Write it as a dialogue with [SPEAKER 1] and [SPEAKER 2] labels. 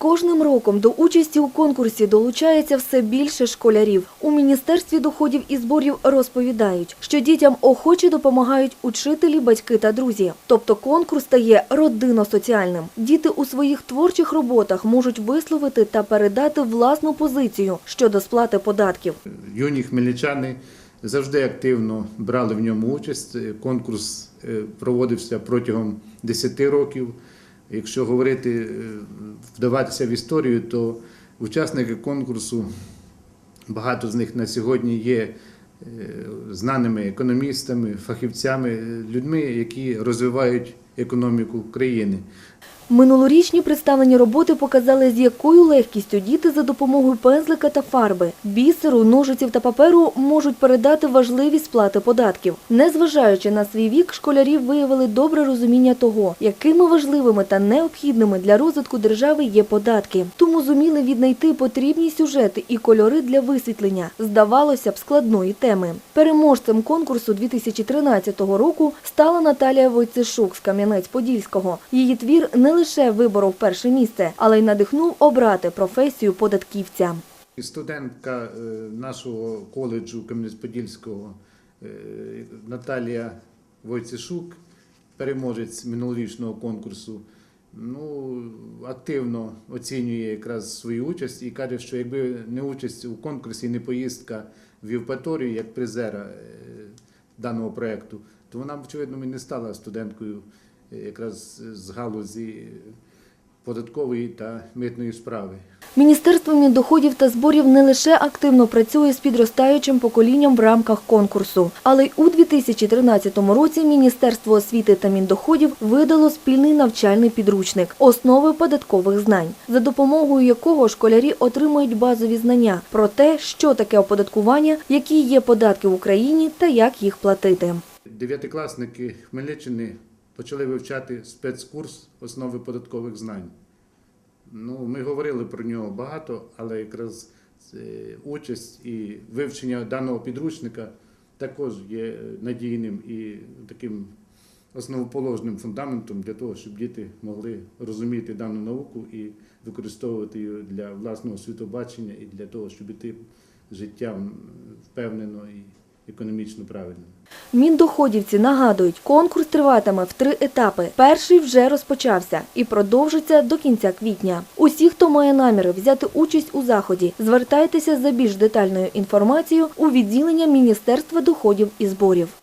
[SPEAKER 1] кожним роком до участі у конкурсі долучається все більше школярів. У Міністерстві доходів і зборів розповідають, що дітям охоче допомагають учителі, батьки та друзі. Тобто конкурс стає родинно-соціальним. Діти у своїх творчих роботах можуть висловити та передати власну позицію щодо сплати податків.
[SPEAKER 2] Юні хмельничани завжди активно брали в ньому участь. Конкурс е, проводився протягом 10 років. Якщо говорити, е, вдаватися в історію, то учасники конкурсу, багато з них на сьогодні є е, знаними економістами, фахівцями, людьми, які розвивають економіку країни.
[SPEAKER 1] Минулорічні представлені роботи показали, з якою легкістю діти за допомогою пензлика та фарби, бісеру, ножиців та паперу можуть передати важливість сплати податків. Незважаючи на свій вік, школярі виявили добре розуміння того, якими важливими та необхідними для розвитку держави є податки. Тому зуміли віднайти потрібні сюжети і кольори для висвітлення, здавалося б, складної теми. Переможцем конкурсу 2013 року стала Наталія Войцешук з Кам'янець-Подільського. Її твір не лише виборов перше місце, але й надихнув обрати професію податківця.
[SPEAKER 2] Студентка е, нашого коледжу Кам'янець-Подільського е, Наталія Войцешук, переможець минулорічного конкурсу, ну, активно оцінює якраз свою участь і каже, що якби не участь у конкурсі, не поїздка в Євпаторію як призера е, даного проєкту, то вона очевидно, не стала студенткою якраз з галузі податкової та митної справи.
[SPEAKER 1] Міністерство міндоходів та зборів не лише активно працює з підростаючим поколінням в рамках конкурсу, але й у 2013 році Міністерство освіти та міндоходів видало спільний навчальний підручник «Основи податкових знань», за допомогою якого школярі отримують базові знання про те, що таке оподаткування, які є податки в Україні та як їх платити.
[SPEAKER 2] Дев'ятикласники Хмельниччини почали вивчати спецкурс основи податкових знань. Ну, ми говорили про нього багато, але якраз е, участь і вивчення даного підручника також є надійним і таким основоположним фундаментом для того, щоб діти могли розуміти дану науку і використовувати її для власного світобачення і для того, щоб іти життям впевнено і економічно правильно.
[SPEAKER 1] Міндоходівці нагадують, конкурс триватиме в три етапи. Перший вже розпочався і продовжиться до кінця квітня. Усі, хто має наміри взяти участь у заході, звертайтеся за більш детальною інформацією у відділення Міністерства доходів і зборів.